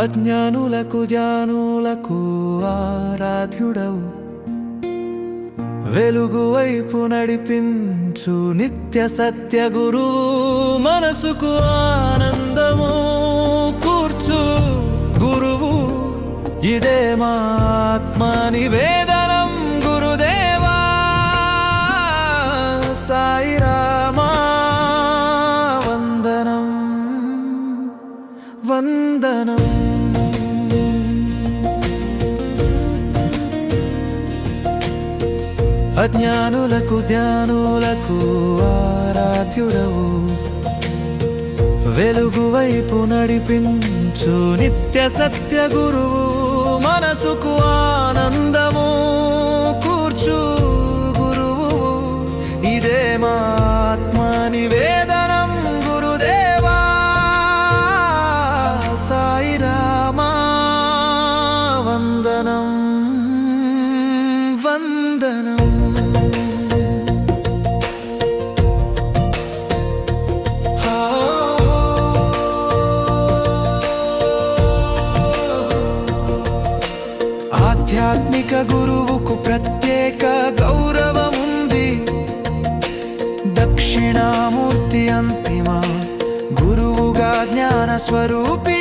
అజ్ఞానులకు జ్ఞానులకు ఆరాధ్యుడవు. వెలుగు వైపు నడిపించు నిత్య సత్య గురు. మనసుకు ఆనందము కూర్చు గురువు. ఇదే మా నివేదనం గురుదేవా. సాయిరామా వందనం. వందనం. అజ్ఞానులకు ధ్యానులకు ఆరాధ్యుడవు. వెలుగు వైపు నడిపించు నిత్య సత్య గురువు. మనసుకు ఆనందము. ఆధ్యాత్మిక గురువుకు ప్రత్యేక గౌరవముంది. దక్షిణామూర్తి అంతిమ గురువుగా జ్ఞాన స్వరూపి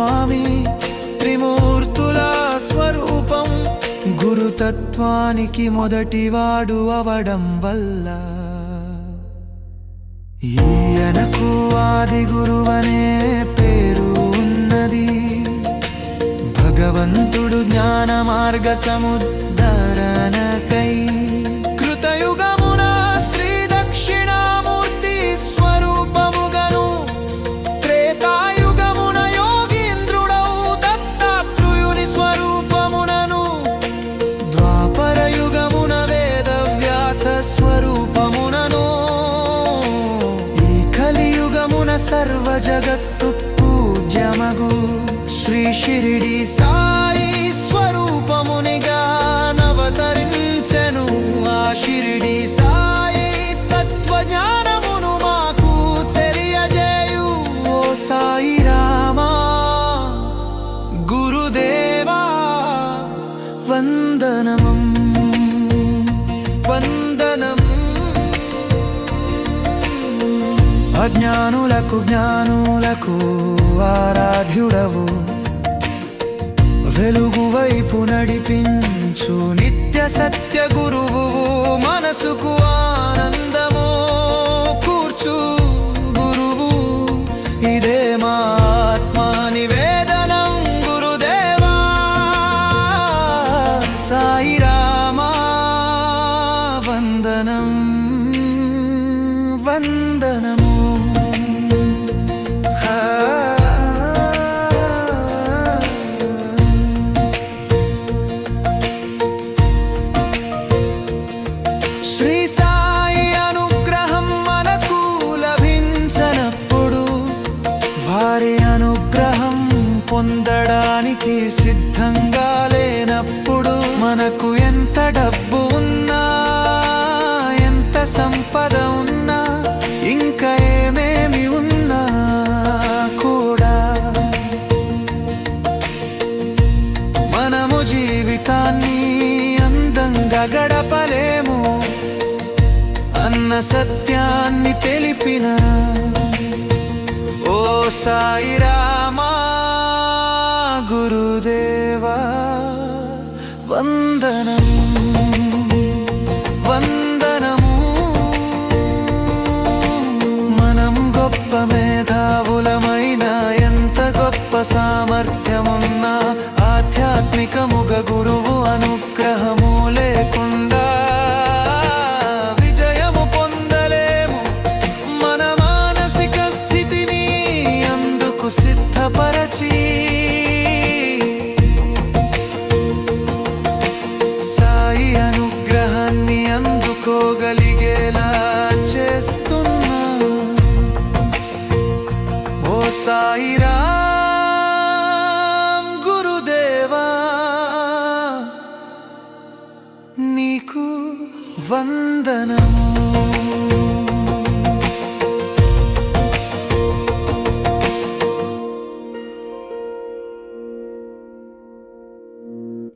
స్వామి త్రిమూర్తుల స్వరూపం గురుతత్వానికి మొదటివాడు అవడం వల్ల. ఈయనకు ఆది గురువనే పేరు ఉన్నది. భగవంతుడు జ్ఞాన మార్గ సముద్ధరణకై కలియుగమున సర్వ జగత్తు పూజ్యమగు శ్రీ అజ్ఞానులకు జ్ఞానులకు ఆరాధ్యుడవు. వెలుగు వైపు నడిపించు నిత్య సత్య గురువు మనసుకు ఆనందము. కూర్చు గురువు ఇదే మా ఆత్మ నివేదనం గురుదేవా. సాయి రామా వందనం వందనము. శ్రీ సాయి అనుగ్రహం మనకు లభించనప్పుడు వారి అనుగ్రహం పొందడానికి సిద్ధంగా లేనప్పుడు మనకు ఎంత డబ్బు ఉన్నా ఎంత సంపద ఉన్నా ఇంకా ఏమేమి ఉన్నా కూడా మనము జీవితాన్ని అందంగా గడపలేము. అన్న సత్యాన్ని తెలిపిన ఓ సాయి రామా గురుదేవా వందనం. సాయిరాం గురుదేవా నీకు వందనా